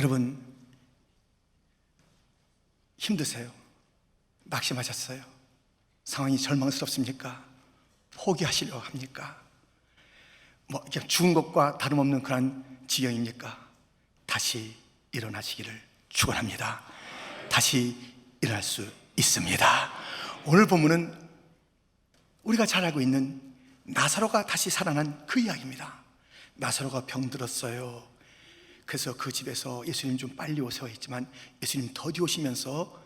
여러분 힘드세요? 낙심하셨어요? 상황이 절망스럽습니까? 포기하시려 합니까? 뭐 그냥 죽은 것과 다름없는 그런 지경입니까? 다시 일어나시기를 축원합니다. 다시 일어날 수 있습니다. 오늘 본문은 우리가 잘 알고 있는 나사로가 다시 살아난 그 이야기입니다. 나사로가 병들었어요. 그래서 그 집에서 예수님 좀 빨리 오세요 했지만 예수님 더디 오시면서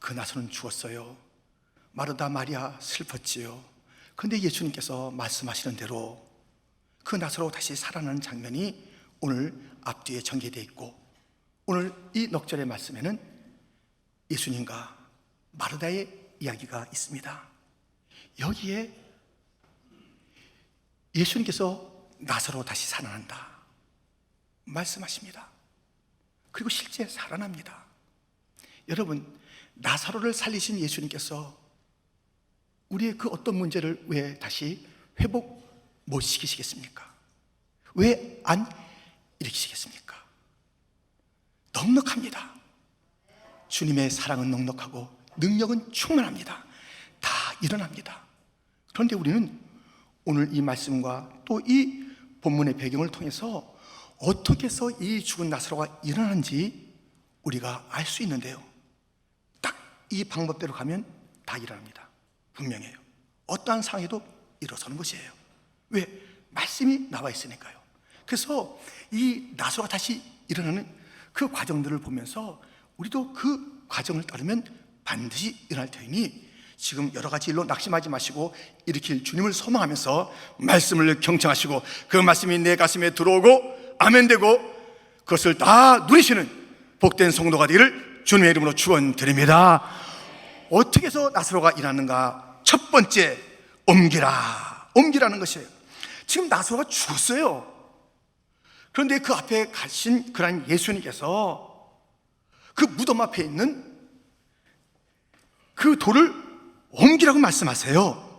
그 나사로는 죽었어요. 마르다 마리아 슬펐지요. 그런데 예수님께서 말씀하시는 대로 그 나사로 다시 살아나는 장면이 오늘 앞뒤에 전개되어 있고 오늘 이 넉절의 말씀에는 예수님과 마르다의 이야기가 있습니다. 여기에 예수님께서 나사로 다시 살아난다 말씀하십니다. 그리고 실제 살아납니다. 여러분 나사로를 살리신 예수님께서 우리의 그 어떤 문제를 왜 다시 회복 못 시키시겠습니까? 왜 안 일으키시겠습니까? 넉넉합니다. 주님의 사랑은 넉넉하고 능력은 충만합니다. 다 일어납니다. 그런데 우리는 오늘 이 말씀과 또 이 본문의 배경을 통해서 어떻게 해서 이 죽은 나사로가 일어나는지 우리가 알 수 있는데요. 딱 이 방법대로 가면 다 일어납니다. 분명해요. 어떠한 상황에도 일어서는 것이에요. 왜? 말씀이 나와 있으니까요. 그래서 이 나사로가 다시 일어나는 그 과정들을 보면서 우리도 그 과정을 따르면 반드시 일어날 테니 지금 여러 가지 일로 낙심하지 마시고 일으킬 주님을 소망하면서 말씀을 경청하시고 그 말씀이 내 가슴에 들어오고 아멘되고 그것을 다 누리시는 복된 성도가 되기를 주님의 이름으로 축원드립니다. 어떻게 해서 나사로가 일하는가? 첫 번째 옮기라. 옮기라는 것이에요. 지금 나사로가 죽었어요. 그런데 그 앞에 가신 그런 예수님께서 그 무덤 앞에 있는 그 돌을 옮기라고 말씀하세요.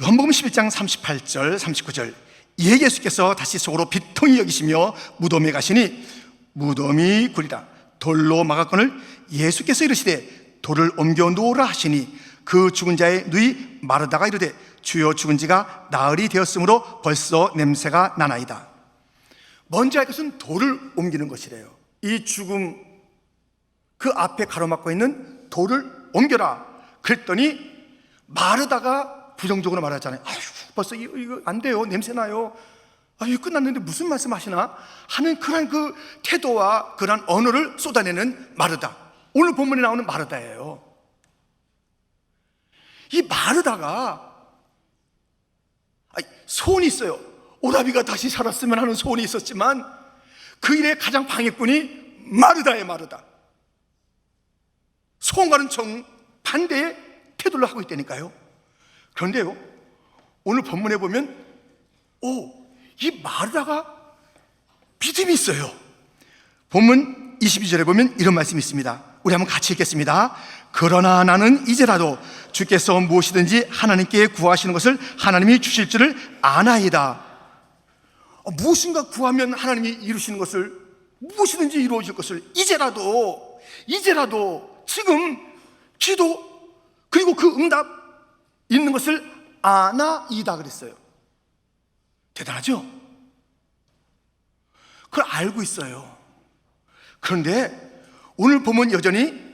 요한복음 11장 38절 39절 예 예수께서 다시 속으로 비통히 여기시며 무덤에 가시니 무덤이 구리다 돌로 막았거늘 예수께서 이르시되 돌을 옮겨 놓으라 하시니 그 죽은 자의 누이 마르다가 이르되 주여 죽은 지가 나흘이 되었으므로 벌써 냄새가 나나이다. 먼저 할 것은 돌을 옮기는 것이래요. 이 죽음 그 앞에 가로막고 있는 돌을 옮겨라. 그랬더니 마르다가 부정적으로 말하잖아요. 아휴 벌써 이거, 이거 안 돼요. 냄새 나요. 아유 끝났는데 무슨 말씀 하시나? 하는 그런 그 태도와 그런 언어를 쏟아내는 마르다. 오늘 본문에 나오는 마르다예요. 이 마르다가 아니, 소원이 있어요. 오라비가 다시 살았으면 하는 소원이 있었지만 그 일의 가장 방해꾼이 마르다의 마르다. 소원과는 정 반대의 태도를 하고 있다니까요 그런데요 오늘 본문에 보면 오, 이 마르다가 믿음이 있어요. 본문 22절에 보면 이런 말씀이 있습니다. 우리 한번 같이 읽겠습니다. 그러나 나는 이제라도 주께서 무엇이든지 하나님께 구하시는 것을 하나님이 주실 줄을 아나이다. 어, 무엇인가 구하면 하나님이 이루시는 것을 무엇이든지 이루어질 것을 이제라도 이제라도 지금 기도 그리고 그 응답 있는 것을 아나이다 그랬어요. 대단하죠? 그걸 알고 있어요. 그런데 오늘 보면 여전히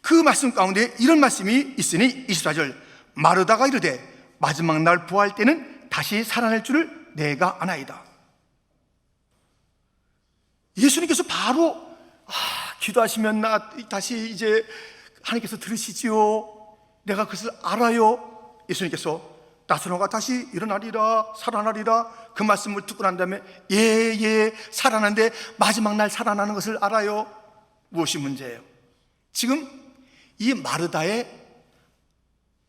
그 말씀 가운데 이런 말씀이 있으니 24절 마르다가 이르되 마지막 날 부활 때는 다시 살아날 줄을 내가 아나이다. 예수님께서 바로 아, 기도하시면 나 다시 이제 하나님께서 들으시지요. 내가 그것을 알아요 예수님께서 나사로가 다시 일어나리라 살아나리라 그 말씀을 듣고 난 다음에 예예 살아난데 마지막 날 살아나는 것을 알아요. 무엇이 문제예요? 지금 이 마르다의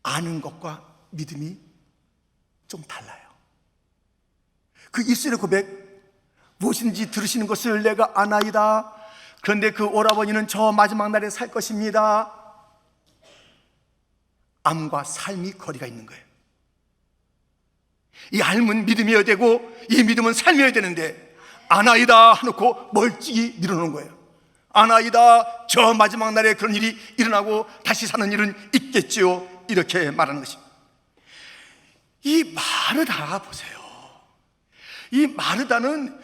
아는 것과 믿음이 좀 달라요. 그 입술의 고백 무엇인지 들으시는 것을 내가 아나이다. 그런데 그 오라버니는 저 마지막 날에 살 것입니다 암과 삶이 거리가 있는 거예요 이 삶은 믿음이어야 되고 이 믿음은 삶이어야 되는데 아나이다 하놓고 멀찍이 밀어놓은 거예요. 아나이다 저 마지막 날에 그런 일이 일어나고 다시 사는 일은 있겠지요. 이렇게 말하는 것입니다. 이 마르다 보세요. 이 마르다는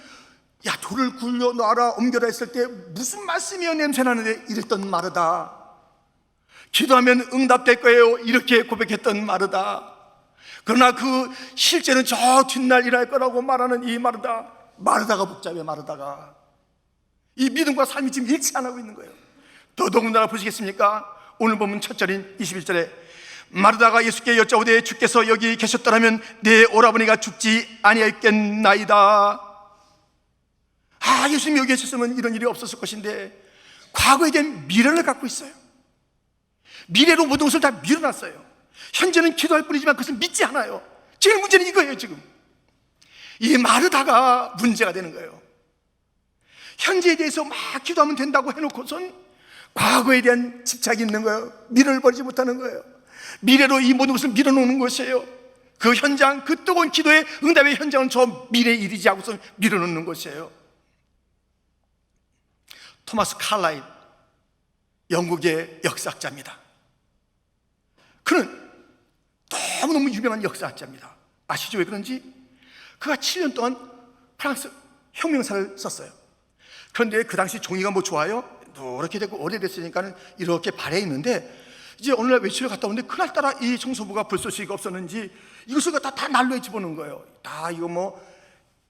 야 돌을 굴려 놔라 옮겨라 했을 때 무슨 말씀이여 냄새 나는데 이랬던 마르다. 기도하면 응답될 거예요. 이렇게 고백했던 마르다. 그러나 그 실제는 저 뒷날 일할 거라고 말하는 이 마르다. 마르다가 복잡해 마르다가. 이 믿음과 삶이 지금 일치 안 하고 있는 거예요. 더더군다나 보시겠습니까? 오늘 보면 첫 절인 21절에 마르다가 예수께 여짜오되 주께서 여기 계셨더라면 내 오라버니가 죽지 아니하였겠나이다. 아, 예수님이 여기 계셨으면 이런 일이 없었을 것인데 과거에 대한 미련을 갖고 있어요. 미래로 모든 것을 다 밀어놨어요. 현재는 기도할 뿐이지만 그것을 믿지 않아요. 제일 문제는 이거예요, 지금. 이 마르다가 문제가 되는 거예요. 현재에 대해서 막 기도하면 된다고 해놓고선 과거에 대한 집착이 있는 거예요. 미련을 버리지 못하는 거예요. 미래로 이 모든 것을 밀어놓는 것이에요. 그 현장, 그 뜨거운 기도의 응답의 현장은 저 미래 일이지 하고서 밀어놓는 것이에요. 토마스 칼라일, 영국의 역사학자입니다. 그는 너무너무 유명한 역사학자입니다. 아시죠? 왜 그런지? 그가 7년 동안 프랑스 혁명사를 썼어요. 그런데 그 당시 종이가 뭐 좋아요? 노랗게 되고 오래됐으니까는 이렇게 발해 있는데 이제 어느 날 외출을 갔다 오는데 그날따라 이 청소부가 불쏘시가 없었는지 이것을 갖다 다 난로에 집어넣은 거예요. 다 이거 뭐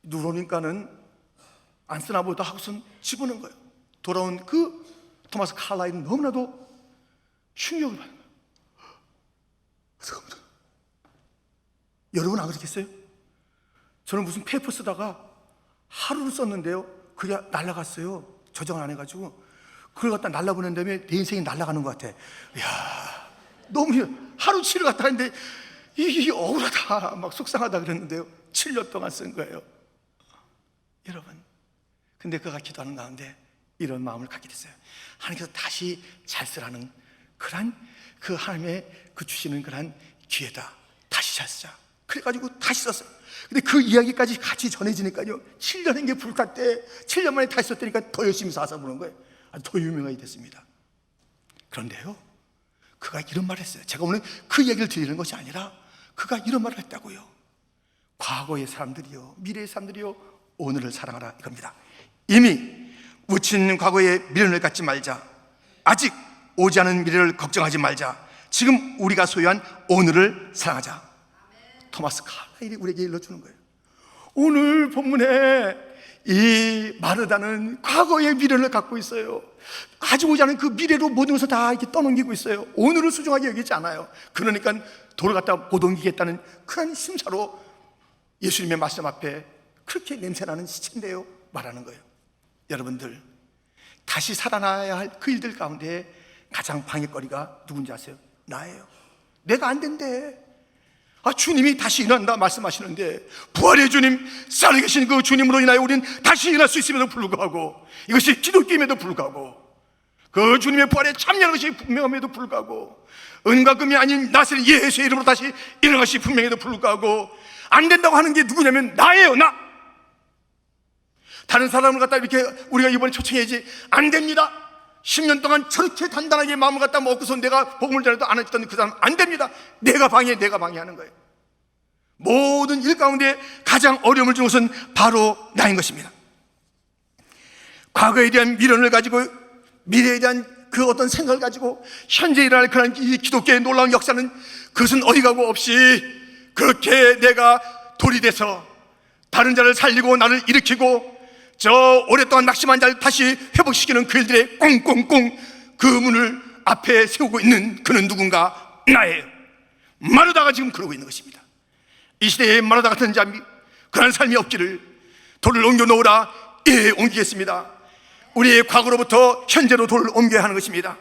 누르니까는 안 쓰나 보다 하고선 집어넣은 거예요. 돌아온 그 토마스 칼라일은 너무나도 충격을 거예요. 잠깐만. 여러분 안 그렇겠어요? 저는 무슨 페이퍼 쓰다가 하루를 썼는데요. 그게 날라갔어요. 저장을 안 해가지고. 그걸 갖다 날라보낸 다음에 내 인생이 날라가는 것 같아. 이야, 너무 하루 치를 갖다 했는데 이게 억울하다. 막 속상하다 그랬는데요. 7년 동안 쓴 거예요. 여러분. 근데 그가 기도하는 가운데 이런 마음을 갖게 됐어요. 하나님께서 다시 잘 쓰라는 그런 그 하나님의 그 주시는 그런 기회다. 다시 잘 쓰자. 그래가지고 다시 썼어요. 근데 그 이야기까지 같이 전해지니까요. 7년 한게 불탈 때 7년 만에 다시 썼다니까 더 열심히 사서 보는 거예요. 더 유명하게 됐습니다. 그런데요. 그가 이런 말을 했어요. 제가 오늘 그 얘기를 드리는 것이 아니라 그가 이런 말을 했다고요. 과거의 사람들이요. 미래의 사람들이요. 오늘을 사랑하라 이겁니다. 이미 묻힌 과거의 미련을 갖지 말자. 아직 오지 않은 미래를 걱정하지 말자. 지금 우리가 소유한 오늘을 사랑하자. 토마스 칼라일이 우리에게 일러주는 거예요. 오늘 본문에 이 마르다는 과거의 미련을 갖고 있어요. 오지 않은 그 미래로 모든 것을 다 이렇게 떠넘기고 있어요. 오늘을 소중하게 여기지 않아요. 그러니까 돌을 갖다 못 옮기겠다는 그런 심사로 예수님의 말씀 앞에 그렇게 냄새나는 시체인데요. 말하는 거예요. 여러분들, 다시 살아나야 할 그 일들 가운데 가장 방해거리가 누군지 아세요? 나예요. 내가 안 된대. 아, 주님이 다시 일어난다 말씀하시는데, 부활의 주님, 살아계신 그 주님으로 인하여 우리는 다시 일어날 수 있음에도 불구하고, 이것이 기독교임에도 불구하고, 그 주님의 부활에 참여하는 것이 분명함에도 불구하고, 은과 금이 아닌 나세는 예수의 이름으로 다시 일어난 것이 분명해도 불구하고, 안 된다고 하는 게 누구냐면 나예요, 나! 다른 사람을 갖다 이렇게 우리가 이번에 초청해야지, 안 됩니다! 10년 동안 저렇게 단단하게 마음을 갖다 먹고서 내가 복음을 전해도 안 했던 그 사람 안 됩니다. 내가 방해, 내가 방해하는 거예요. 모든 일 가운데 가장 어려움을 주는 것은 바로 나인 것입니다. 과거에 대한 미련을 가지고 미래에 대한 그 어떤 생각을 가지고 현재 일어날 그런 이 기독교의 놀라운 역사는 그것은 어디 가고 없이 그렇게 내가 돌이 돼서 다른 자를 살리고 나를 일으키고 저 오랫동안 낙심한 자를 다시 회복시키는 그 일들의 꽁꽁꽁 그 문을 앞에 세우고 있는 그는 누군가 나예요. 마르다가 지금 그러고 있는 것입니다. 이 시대에 마르다 같은 자미 그런 삶이 없기를 돌을 옮겨 놓으라 예 옮기겠습니다. 우리의 과거로부터 현재로 돌을 옮겨야 하는 것입니다.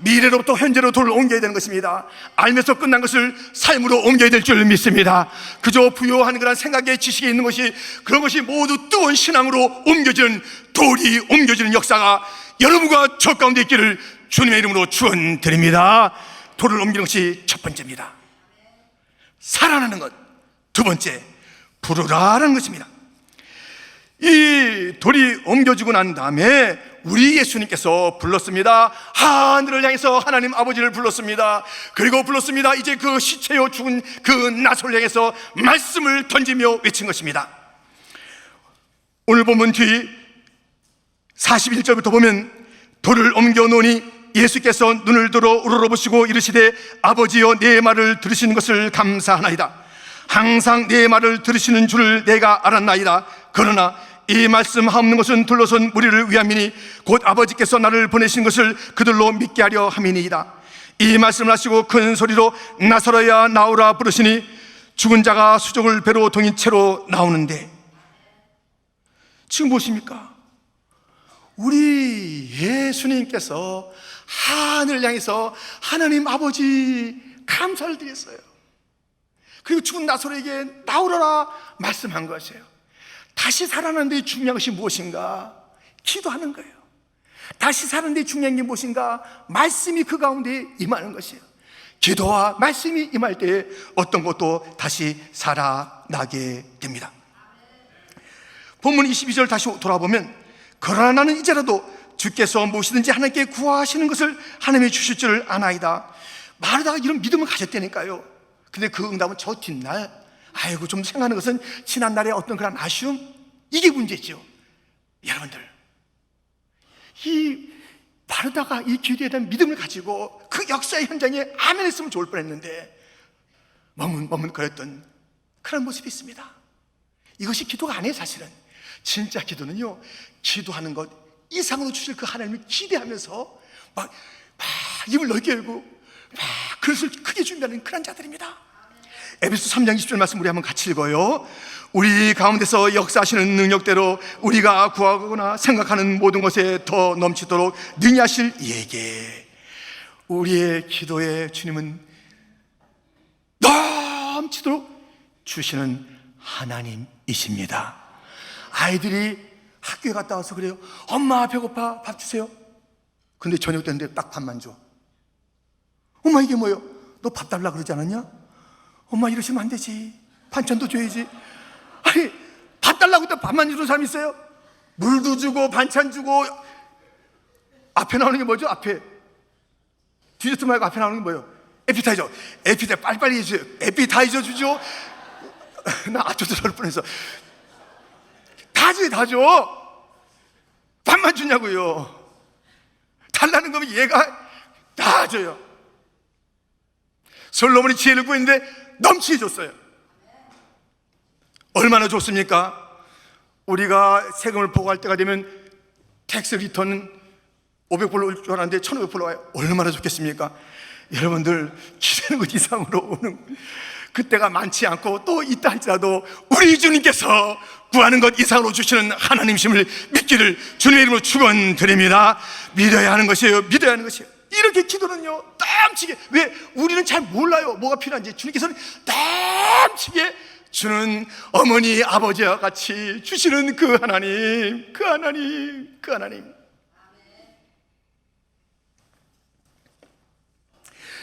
미래로부터 현재로 돌을 옮겨야 되는 것입니다. 알면서 끝난 것을 삶으로 옮겨야 될 줄 믿습니다. 그저 부여하는 그런 생각에 지식에 있는 것이 그런 것이 모두 뜨거운 신앙으로 옮겨지는 돌이 옮겨지는 역사가 여러분과 저 가운데 있기를 주님의 이름으로 축원드립니다. 돌을 옮기는 것이 첫 번째입니다. 살아나는 것. 두 번째, 부르라는 것입니다. 이 돌이 옮겨지고 난 다음에 우리 예수님께서 불렀습니다. 하늘을 향해서 하나님 아버지를 불렀습니다. 그리고 불렀습니다. 이제 그 시체요 죽은 그 나솔 향해서 말씀을 던지며 외친 것입니다. 오늘 본문 뒤 41절부터 보면 돌을 옮겨 놓으니 예수께서 눈을 들어 우러러보시고 이르시되 아버지여 내 말을 들으시는 것을 감사하나이다 항상 내 말을 들으시는 줄을 내가 알았나이다 그러나 이 말씀 하옵는 것은 둘러선 무리를 위함이니 곧 아버지께서 나를 보내신 것을 그들로 믿게 하려 함이니이다 이 말씀을 하시고 큰 소리로 나서러야 나오라 부르시니 죽은 자가 수족을 배로 동인 채로 나오는데 지금 보십니까? 우리 예수님께서 하늘 향해서 하나님 아버지 감사를 드렸어요. 그리고 죽은 나사로에게 나오라라 말씀한 것이에요. 다시 살아나는 데 중요한 것이 무엇인가? 기도하는 거예요. 다시 사는 데 중요한 게 무엇인가? 말씀이 그 가운데 임하는 것이에요. 기도와 말씀이 임할 때 어떤 것도 다시 살아나게 됩니다. 본문 22절 다시 돌아보면 그러나 나는 이제라도 주께서 무엇이든지 하나님께 구하시는 것을 하나님이 주실 줄 아나이다 말하다가 이런 믿음을 가졌다니까요 근데 그 응답은 저 뒷날 아이고 좀 생각하는 것은 지난 날의 어떤 그런 아쉬움? 이게 문제죠. 여러분들 이 바르다가 이 기도에 대한 믿음을 가지고 그 역사의 현장에 아멘 했으면 좋을 뻔했는데 머문 머문 거렸던 그런 모습이 있습니다. 이것이 기도가 아니에요 사실은. 진짜 기도는요 기도하는 것 이상으로 주실 그 하나님을 기대하면서 막, 막 입을 넓게 열고 막 그릇을 크게 준비하는 그런 자들입니다 에베소 3장 20절 말씀 우리 한번 같이 읽어요 우리 가운데서 역사하시는 능력대로 우리가 구하거나 생각하는 모든 것에 더 넘치도록 능히 하실 이에게 우리의 기도에 주님은 넘치도록 주시는 하나님이십니다 아이들이 학교에 갔다 와서 그래요. 엄마 배고파 밥 주세요. 근데 저녁 됐는데 딱 밥만 줘. 엄마 이게 뭐예요? 너 밥 달라 그러지 않았냐? 엄마 이러시면 안 되지. 반찬도 줘야지. 아니 밥 달라고 또 밥만 주는 사람 있어요? 물도 주고 반찬 주고 앞에 나오는 게 뭐죠? 앞에 디저트 말고 앞에 나오는 게 뭐예요? 에피타이저. 에피타이저 빨리빨리 해주세요. 에피타이저 주죠. 나 아초도 럴 뻔했어. 다 줘, 다 줘. 밥만 주냐고요. 달라는 거면 얘가 다 줘요. 솔로몬이 지혜를 구했는데 넘치게 줬어요. 얼마나 좋습니까? 우리가 세금을 보고할 때가 되면 텍스 리턴 500불로 올 줄 알았는데 1500불로 와요. 얼마나 좋겠습니까? 여러분들 기대는 것 이상으로 오는 그때가 많지 않고 또 있다 할지라도 우리 주님께서 구하는 것 이상으로 주시는 하나님심을 믿기를 주님의 이름으로 축원드립니다. 믿어야 하는 것이에요. 믿어야 하는 것이에요. 이렇게 기도는요 땀치게. 왜? 우리는 잘 몰라요. 뭐가 필요한지. 주님께서는 땀치게 주는 어머니 아버지와 같이 주시는 그 하나님 그 하나님 그 하나님.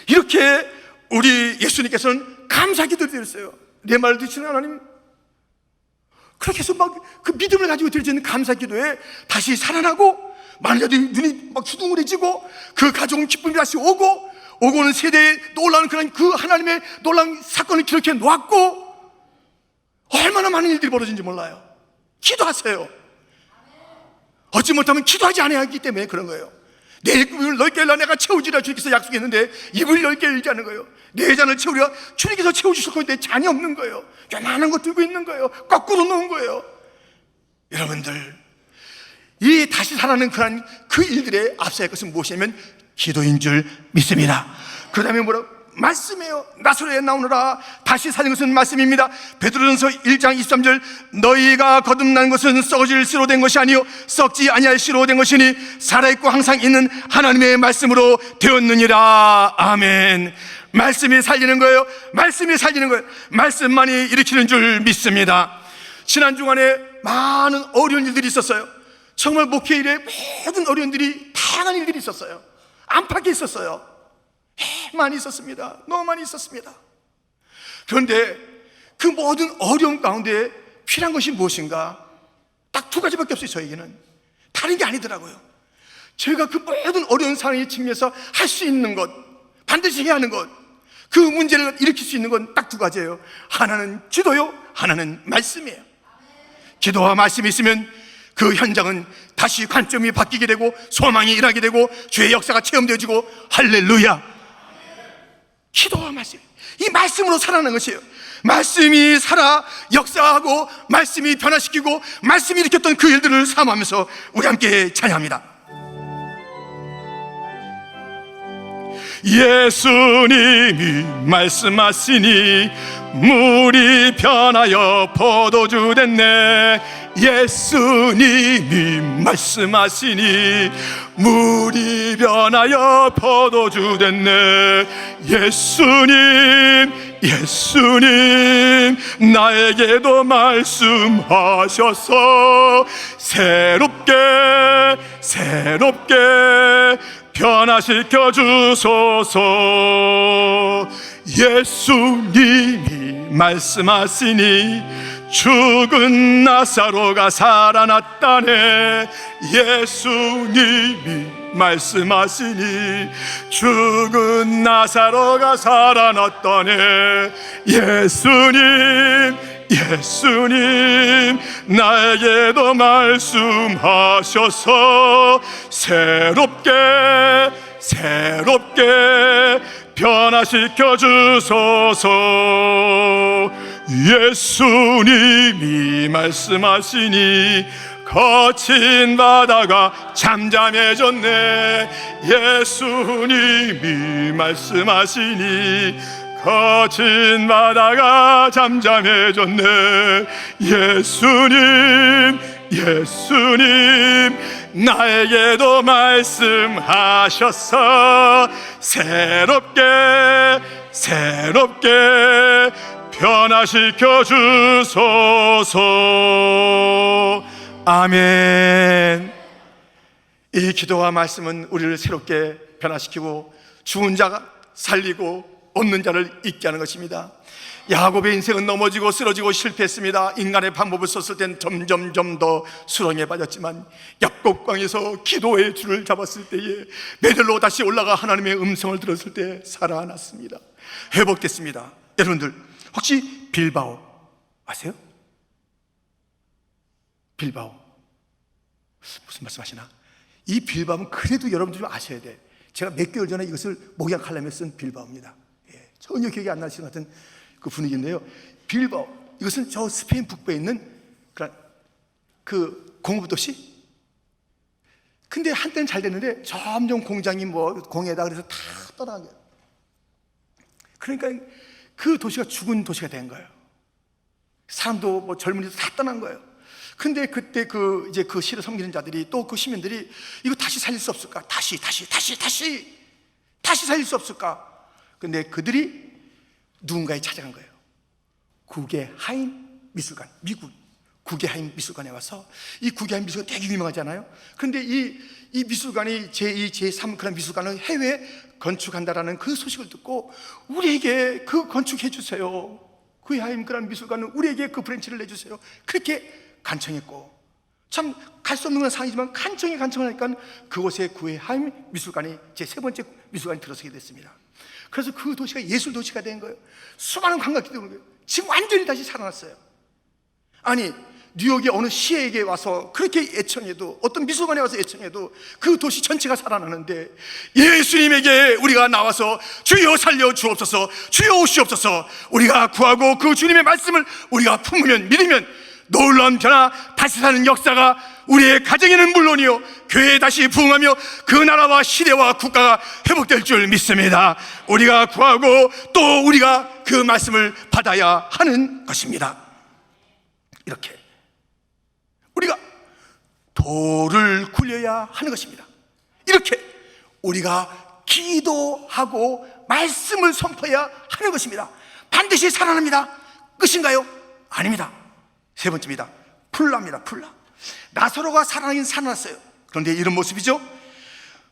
이렇게 우리 예수님께서는 감사 기도를 드렸어요. 내 말을 듣시는 하나님. 그렇게 해서 막 그 믿음을 가지고 드려지는 감사 기도에 다시 살아나고 마누라도 눈이 막 주둥그레지고 그 가족은 기쁨이 다시 오고 오고는 세대에 놀라운 그런 그 하나님의 놀라운 사건을 기록해 놓았고 얼마나 많은 일들이 벌어진지 몰라요. 기도하세요. 얻지 못하면 기도하지 않아야 하기 때문에 그런 거예요. 내 입을 넓게 열라 내가 채우지라 주님께서 약속했는데 입을 넓게 열지 않는 거예요. 내 잔을 채우려 주님께서 채워주실 건데 잔이 없는 거예요. 요만한 거 들고 있는 거예요. 거꾸로 놓은 거예요. 여러분들, 이 다시 살아나는 그런 그 일들에 앞서야 할 것은 무엇이냐면 기도인 줄 믿습니다. 그 다음에 뭐라고? 말씀이에요. 나소리에 나오느라 다시 사는 것은 말씀입니다. 베드로전서 1장 23절 너희가 거듭난 것은 썩어질 씨로 된 것이 아니요 썩지 아니할 씨로 된 것이니 살아 있고 항상 있는 하나님의 말씀으로 되었느니라. 아멘. 말씀이 살리는 거예요. 말씀이 살리는 거예요. 말씀만이 일으키는 줄 믿습니다. 지난 주간에 많은 어려운 일들이 있었어요. 정말 목회 일에 모든 어려움들이 다양한 일들이 있었어요. 안팎에 있었어요. 많이 있었습니다. 너무 많이 있었습니다. 그런데 그 모든 어려움 가운데 필요한 것이 무엇인가? 딱 두 가지밖에 없어요, 저에게는. 다른 게 아니더라고요. 제가 그 모든 어려운 상황에 직면해서 할 수 있는 것, 반드시 해야 하는 것, 그 문제를 일으킬 수 있는 건 딱 두 가지예요. 하나는 기도요, 하나는 말씀이에요. 기도와 말씀이 있으면 그 현장은 다시 관점이 바뀌게 되고 소망이 일하게 되고 주의 역사가 체험되어지고 할렐루야. 기도와 말씀. 이 말씀으로 살아나는 것이에요. 말씀이 살아 역사하고 말씀이 변화시키고 말씀이 일으켰던 그 일들을 삼하면서 우리 함께 찬양합니다. 예수님이 말씀하시니 물이 변하여 포도주 됐네 예수님이 말씀하시니 물이 변하여 포도주 됐네. 예수님 예수님 나에게도 말씀하셔서 새롭게 새롭게 변화시켜 주소서. 예수님이 말씀하시니 죽은 나사로가 살아났다네. 예수님이 말씀하시니 죽은 나사로가 살아났다네. 예수님 예수님 나에게도 말씀하셔서 새롭게 새롭게 변화시켜 주소서 예수님이 말씀하시니 거친 바다가 잠잠해졌네. 예수님이 말씀하시니 거친 바다가 잠잠해졌네. 예수님 예수님 나에게도 말씀하셔서 새롭게 새롭게 변화시켜 주소서 아멘 이 기도와 말씀은 우리를 새롭게 변화시키고 죽은 자가 살리고 없는 자를 있게 하는 것입니다. 야곱의 인생은 넘어지고 쓰러지고 실패했습니다. 인간의 방법을 썼을 땐 점점점 더 수렁에 빠졌지만 약곡강에서 기도의 줄을 잡았을 때에 베들로 다시 올라가 하나님의 음성을 들었을 때 살아났습니다. 회복됐습니다. 여러분들 혹시 빌바오 아세요? 빌바오 무슨 말씀 하시나? 이 빌바오는 그래도 여러분들이 좀 아셔야 돼. 제가 몇 개월 전에 이것을 목양칼럼에 쓴 빌바오입니다. 예, 전혀 기억이 안 나시는 것 같은 그 분위기인데요. 빌바오 이것은 저 스페인 북부에 있는 그런 그 공업 도시. 근데 한때는 잘 됐는데 점점 공장이 뭐 공해다 그래서 다 떠나간. 그러니까 그 도시가 죽은 도시가 된 거예요. 사람도 뭐 젊은이도 다 떠난 거예요. 근데 그때 그 이제 그 시를 섬기는 자들이 또 그 시민들이 이거 다시 살릴 수 없을까? 다시 다시 다시 다시 다시 살릴 수 없을까? 근데 그들이 누군가에 찾아간 거예요. 국의 하임 미술관, 미국 국의 하임 미술관에 와서 이 국의 하임 미술관 되게 유명하잖아요. 근데 이, 이 미술관이 제2, 제3 그런 미술관을 해외에 건축한다라는 그 소식을 듣고 우리에게 그 건축해 주세요. 국의 하임 그런 미술관은 우리에게 그 브랜치를 내주세요. 그렇게 간청했고 참 갈 수 없는 건 상이지만 간청이 간청하니까 그곳에 구의 하임 미술관이 제 세 번째 미술관이 들어서게 됐습니다. 그래서 그 도시가 예술 도시가 된 거예요. 수많은 관광객들이 오는 거예요. 지금 완전히 다시 살아났어요. 아니 뉴욕의 어느 시에게 와서 그렇게 애청해도 어떤 미술관에 와서 애청해도 그 도시 전체가 살아나는데 예수님에게 우리가 나와서 주여 살려 주옵소서 주여 오시옵소서 우리가 구하고 그 주님의 말씀을 우리가 품으면 믿으면 놀라운 변화 다시 사는 역사가 우리의 가정에는 물론이요 교회에 다시 부흥하며 그 나라와 시대와 국가가 회복될 줄 믿습니다. 우리가 구하고 또 우리가 그 말씀을 받아야 하는 것입니다. 이렇게 우리가 돌을 굴려야 하는 것입니다. 이렇게 우리가 기도하고 말씀을 선포해야 하는 것입니다. 반드시 살아납니다. 끝인가요? 아닙니다. 세 번째입니다. 풀라입니다. 풀라. 나사로가 살아나긴 살아났어요. 그런데 이런 모습이죠.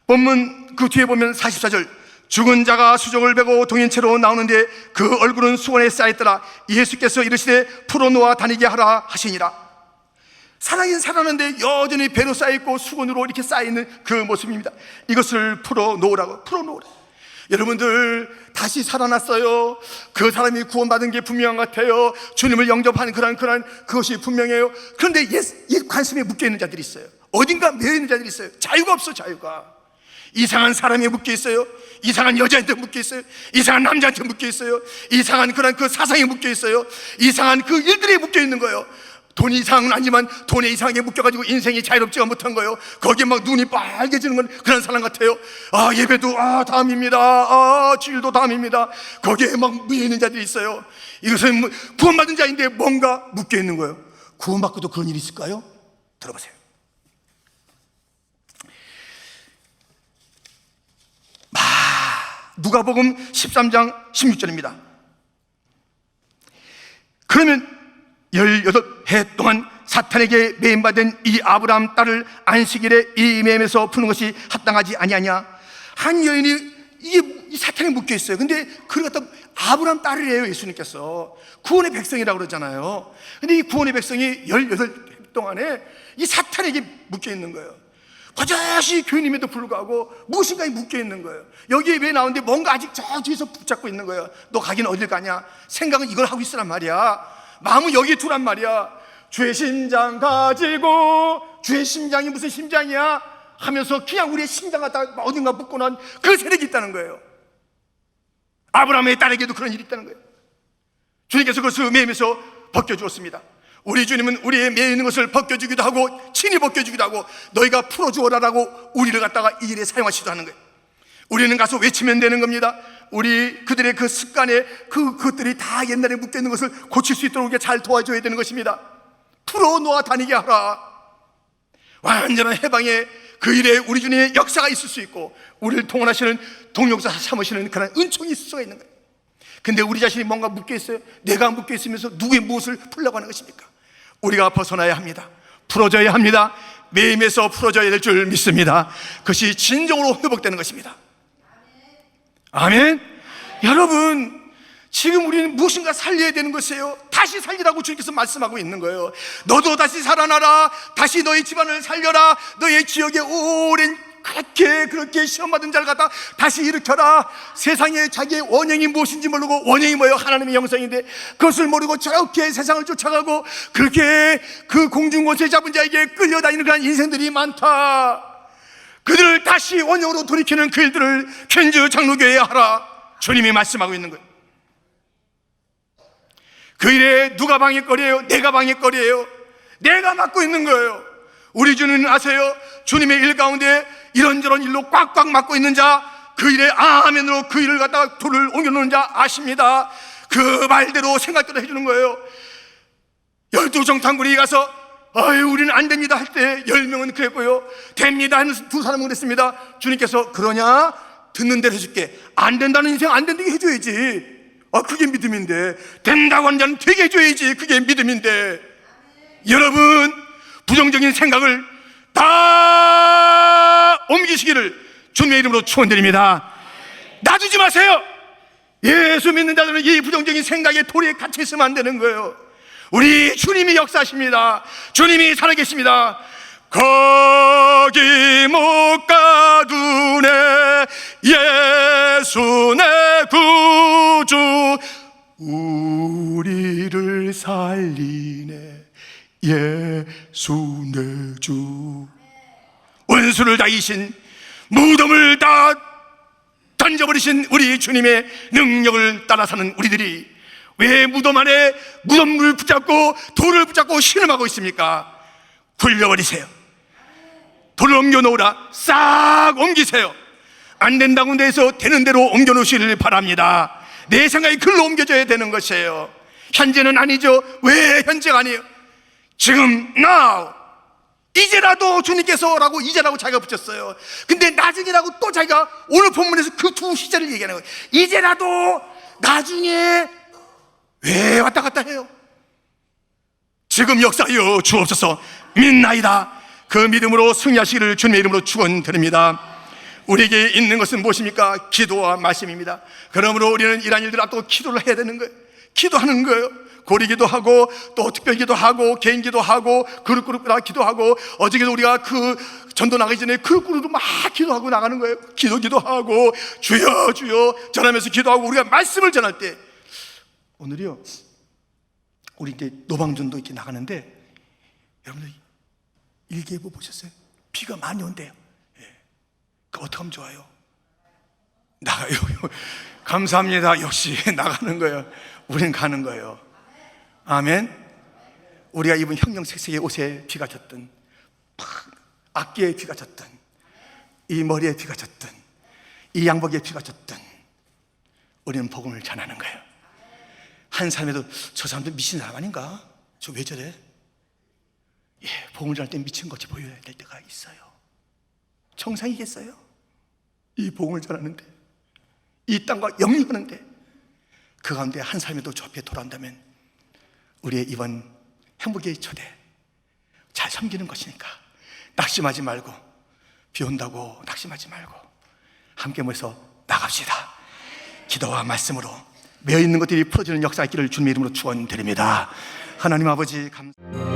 본문 그 뒤에 보면 44절 죽은 자가 수족을 베고 동인 채로 나오는데 그 얼굴은 수건에 쌓였더라 예수께서 이르시되 풀어놓아 다니게 하라 하시니라 살아긴 살았는데 여전히 배로 쌓여있고 수건으로 이렇게 쌓여있는 그 모습입니다. 이것을 풀어 놓으라고, 풀어 놓으라. 여러분들 다시 살아났어요. 그 사람이 구원받은 게 분명한 것 같아요. 주님을 영접하는 그런 그런 그것이 분명해요. 그런데 옛, 옛 관심에 묶여 있는 자들이 있어요. 어딘가 매여 있는 자들이 있어요. 자유가 없어 자유가. 이상한 사람에 묶여 있어요. 이상한 여자한테 묶여 있어요. 이상한 남자한테 묶여 있어요. 이상한 그런 그 사상에 묶여 있어요. 이상한 그 일들에 묶여 있는 거예요. 돈 이상은 아니지만 돈에 이상하게 묶여가지고 인생이 자유롭지가 못한 거예요. 거기에 막 눈이 빨개지는 건 그런 사람 같아요. 아, 예배도, 아, 다음입니다. 아, 주일도 다음입니다. 거기에 막 묶여 있는 자들이 있어요. 이것은 뭐 구원받은 자인데 뭔가 묶여 있는 거예요. 구원받고도 그런 일이 있을까요? 들어보세요. 누가복음 13장 16절입니다. 그러면 18해 동안 사탄에게 매임받은 이 아브라함 딸을 안식일에 이 매임에서 푸는 것이 합당하지 아니하냐? 한 여인이 이게 이 사탄에 묶여 있어요. 근데 그걸 갖다 아브라함 딸이래요, 예수님께서. 구원의 백성이라고 그러잖아요. 근데 이 구원의 백성이 18해 동안에 이 사탄에게 묶여 있는 거예요. 버젓이 교인임에도 불구하고 무엇인가에 묶여 있는 거예요. 여기에 왜 나오는데 뭔가 아직 저 뒤에서 붙잡고 있는 거예요. 너 가긴 어딜 가냐? 생각은 이걸 하고 있으란 말이야. 마음은 여기에 두란 말이야. 주의 심장 가지고 주의 심장이 무슨 심장이야? 하면서 그냥 우리의 심장 갖다 어딘가 묶고 난 그 세력이 있다는 거예요. 아브라함의 딸에게도 그런 일이 있다는 거예요. 주님께서 그것을 매면서 벗겨주었습니다. 우리 주님은 우리의 매여 있는 것을 벗겨주기도 하고 친히 벗겨주기도 하고 너희가 풀어주어라라고 우리를 갖다가 이 일에 사용하시도 하는 거예요. 우리는 가서 외치면 되는 겁니다. 우리 그들의 그 습관에 그 그것들이 다 옛날에 묶여 있는 것을 고칠 수 있도록 잘 도와줘야 되는 것입니다. 풀어 놓아 다니게 하라. 완전한 해방의 그 일에 우리 주님의 역사가 있을 수 있고 우리를 통원하시는 동역사 삼으시는 그런 은총이 있을 수가 있는 거예요. 근데 우리 자신이 뭔가 묶여 있어요. 내가 묶여 있으면서 누구의 무엇을 풀려고 하는 것입니까? 우리가 벗어나야 합니다. 풀어져야 합니다. 매임에서 풀어져야 될 줄 믿습니다. 그것이 진정으로 회복되는 것입니다. 아멘. 여러분, 지금 우리는 무엇인가 살려야 되는 것이에요. 다시 살리라고 주님께서 말씀하고 있는 거예요. 너도 다시 살아나라. 다시 너희 집안을 살려라. 너의 지역에 오랜 그렇게 그렇게 시험받은 자를 갖다 다시 일으켜라. 세상에 자기의 원형이 무엇인지 모르고 원형이 뭐예요? 하나님의 영성인데 그것을 모르고 저렇게 세상을 쫓아가고 그렇게 그 공중권세 잡은 자에게 끌려다니는 그런 인생들이 많다. 그들을 다시 원형으로 돌이키는 그 일들을 켄즈 장로교회에 하라. 주님이 말씀하고 있는 거예요. 그 일에 누가 방해거리예요? 내가 방해거리예요. 내가 맡고 있는 거예요. 우리 주님은 아세요? 주님의 일 가운데 이런저런 일로 꽉꽉 맡고 있는 자, 그 일에 아멘으로 그 일을 갖다가 돌을 옮겨놓는 자 아십니다. 그 말대로 생각대로 해주는 거예요. 열두 정탐꾼이 가서 아유 우리는 안 됩니다. 할 때 열 명은 그랬고요 됩니다. 하는 두 사람은 그랬습니다. 주님께서 그러냐? 듣는 대로 해줄게. 안 된다는 인생 안 된다고 해줘야지. 아 그게 믿음인데. 된다고 하는 자는 되게 해줘야지. 그게 믿음인데. 여러분 부정적인 생각을 다 옮기시기를 주님의 이름으로 축원드립니다. 놔두지 마세요. 예수 믿는 자들은 이 부정적인 생각에 돌에 갇혀 있으면 안 되는 거예요 우리 주님이 역사하십니다. 주님이 살아계십니다. 거기 못 가두네 예수 내 구주 우리를 살리네 예수 내 주 원수를 다 이신 무덤을 다 던져버리신 우리 주님의 능력을 따라 사는 우리들이 왜 무덤 안에 무덤을 붙잡고 돌을 붙잡고 신음하고 있습니까? 굴려버리세요. 돌을 옮겨놓으라. 싹 옮기세요. 안 된다고 해서 되는 대로 옮겨놓으시길 바랍니다. 내 생각이 글로 옮겨져야 되는 것이에요. 현재는 아니죠. 왜 현재가 아니에요? 지금, now. 이제라도 주님께서라고 이제라고 자기가 붙였어요. 근데 나중이라고 또 자기가 오늘 본문에서 그 두 시절을 얘기하는 거예요. 이제라도 나중에 왜 왔다 갔다 해요? 지금 역사여 주옵소서 믿나이다 그 믿음으로 승리하시기를 주님의 이름으로 축원드립니다 우리에게 있는 것은 무엇입니까? 기도와 말씀입니다. 그러므로 우리는 이러한 일들 앞두고 기도를 해야 되는 거예요. 기도하는 거예요. 고리기도 하고 또 특별기도 하고 개인기도 하고 그룹 그룹 기도하고 어저께도 우리가 그 전도 나가기 전에 그룹 그룹으로 막 기도하고 나가는 거예요. 기도기도 하고 주여 주여 전하면서 기도하고 우리가 말씀을 전할 때 오늘이요 우리 이제 노방전도 이렇게 나가는데 여러분들 일기예보 보셨어요? 비가 많이 온대요. 예. 그 어떻게 하면 좋아요? 나가요. 감사합니다. 역시 나가는 거예요. 우린 가는 거예요. 아멘. 우리가 입은 형형색색의 옷에 비가 졌든, 팍, 악기에 비가 졌든, 이 머리에 비가 졌든, 이 양복에 비가 졌든, 우리는 복음을 전하는 거예요. 한 사람에도 저 사람들 미친 사람 아닌가? 저 왜 저래? 예, 복음을 전할 때 미친 것이 보여야 될 때가 있어요. 정상이겠어요? 이 복음을 전하는데, 이 땅과 영유하는데, 그 가운데 한저 앞에 돌아온다면 우리의 이번 행복의 초대 잘 섬기는 것이니까 낙심하지 말고 비 온다고 낙심하지 말고 함께 모여서 나갑시다. 기도와 말씀으로 매어 있는 것들이 풀어지는 역사 있기를 주님의 이름으로 축원드립니다. 하나님 아버지 감사.